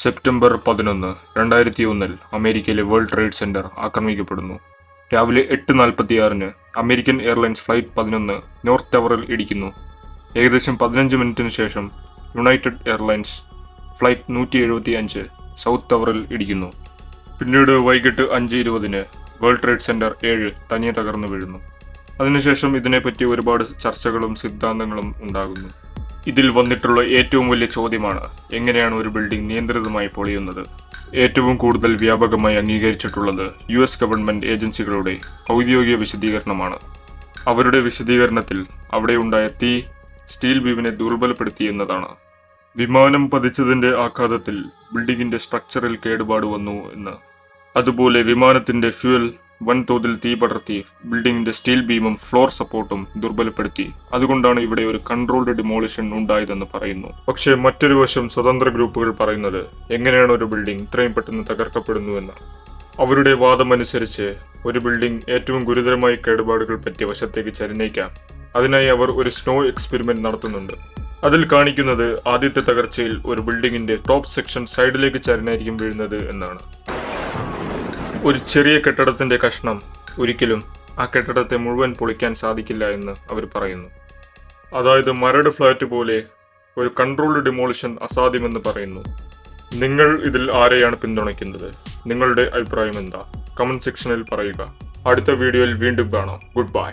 September പതിനൊന്ന് രണ്ടായിരത്തി ഒന്നിൽ അമേരിക്കയിലെ വേൾഡ് ട്രേഡ് സെന്റർ ആക്രമിക്കപ്പെടുന്നു. രാവിലെ എട്ട് നാൽപ്പത്തിയാറിന് അമേരിക്കൻ എയർലൈൻസ് ഫ്ലൈറ്റ് പതിനൊന്ന് നോർത്ത് ടവറിൽ ഇടിക്കുന്നു. ഏകദേശം പതിനഞ്ച് മിനിറ്റിന് ശേഷം യുണൈറ്റഡ് എയർലൈൻസ് ഫ്ലൈറ്റ് നൂറ്റി എഴുപത്തി അഞ്ച് സൗത്ത് ടവറിൽ ഇടിക്കുന്നു. പിന്നീട് വൈകിട്ട് അഞ്ച് ഇരുപതിന് വേൾഡ് ട്രേഡ് സെന്റർ ഏഴ് തനിയെ തകർന്നു വീഴുന്നു. അതിനുശേഷം ഇതിനെപ്പറ്റി ഒരുപാട് ചർച്ചകളും സിദ്ധാന്തങ്ങളും ഉണ്ടാകുന്നു. ഇതിൽ വന്നിട്ടുള്ള ഏറ്റവും വലിയ ചോദ്യമാണ് എങ്ങനെയാണ് ഒരു ബിൽഡിംഗ് നിയന്ത്രിതമായി പൊളിയുന്നത്? ഏറ്റവും കൂടുതൽ വ്യാപകമായി അംഗീകരിച്ചിട്ടുള്ളത് യു എസ് ഗവൺമെന്റ് ഏജൻസികളുടെ ഔദ്യോഗിക വിശദീകരണമാണ്. അവരുടെ വിശദീകരണത്തിൽ അവിടെയുണ്ടായ തീ സ്റ്റീൽ ബീമിനെ ദുർബലപ്പെടുത്തി എന്നതാണ്. വിമാനം പതിച്ചതിന്റെ ആഘാതത്തിൽ ബിൽഡിങ്ങിന്റെ സ്ട്രക്ചറിൽ കേടുപാട് വന്നു എന്ന്. അതുപോലെ വിമാനത്തിന്റെ ഫ്യൂൽ വൻതോതിൽ തീ പടർത്തി ബിൽഡിംഗിന്റെ സ്റ്റീൽ ബീമും ഫ്ലോർ സപ്പോർട്ടും ദുർബലപ്പെടുത്തി. അതുകൊണ്ടാണ് ഇവിടെ ഒരു കൺട്രോൾഡ് ഡിമോളിഷൻ ഉണ്ടായതെന്ന് പറയുന്നു. പക്ഷേ മറ്റൊരു വശം സ്വതന്ത്ര ഗ്രൂപ്പുകൾ പറയുന്നത് എങ്ങനെയാണ് ഒരു ബിൽഡിംഗ് ഇത്രയും പെട്ടെന്ന് തകർക്കപ്പെടുന്നുവെന്ന്. അവരുടെ വാദമനുസരിച്ച് ഒരു ബിൽഡിംഗ് ഏറ്റവും ഗുരുതരമായി കേടുപാടുകൾ പറ്റിയ വശത്തേക്ക് ചരിഞ്ഞേക്കാം. അതിനായി അവർ ഒരു സ്നോ എക്സ്പെരിമെന്റ് നടത്തുന്നുണ്ട്. അതിൽ കാണിക്കുന്നത് ആദ്യത്തെ തകർച്ചയിൽ ഒരു ബിൽഡിംഗിന്റെ ടോപ്പ് സെക്ഷൻ സൈഡിലേക്ക് ചരിഞ്ഞായിരിക്കും വീഴുന്നത് എന്നാണ്. ഒരു ചെറിയ കെട്ടിടത്തിന്റെ കഷ്ണം ഒരിക്കലും ആ കെട്ടിടത്തെ മുഴുവൻ പൊളിക്കാൻ സാധിക്കില്ല എന്ന് അവർ പറയുന്നു. അതായത് മരട് ഫ്ലാറ്റ് പോലെ ഒരു കൺട്രോൾഡ് ഡിമോളിഷൻ അസാധ്യമെന്ന് പറയുന്നു. നിങ്ങൾ ഇതിൽ ആരെയാണ് പിന്തുണയ്ക്കുന്നത്? നിങ്ങളുടെ അഭിപ്രായം എന്താ? കമന്റ് സെക്ഷനിൽ പറയുക. അടുത്ത വീഡിയോയിൽ വീണ്ടും കാണാം. Good bye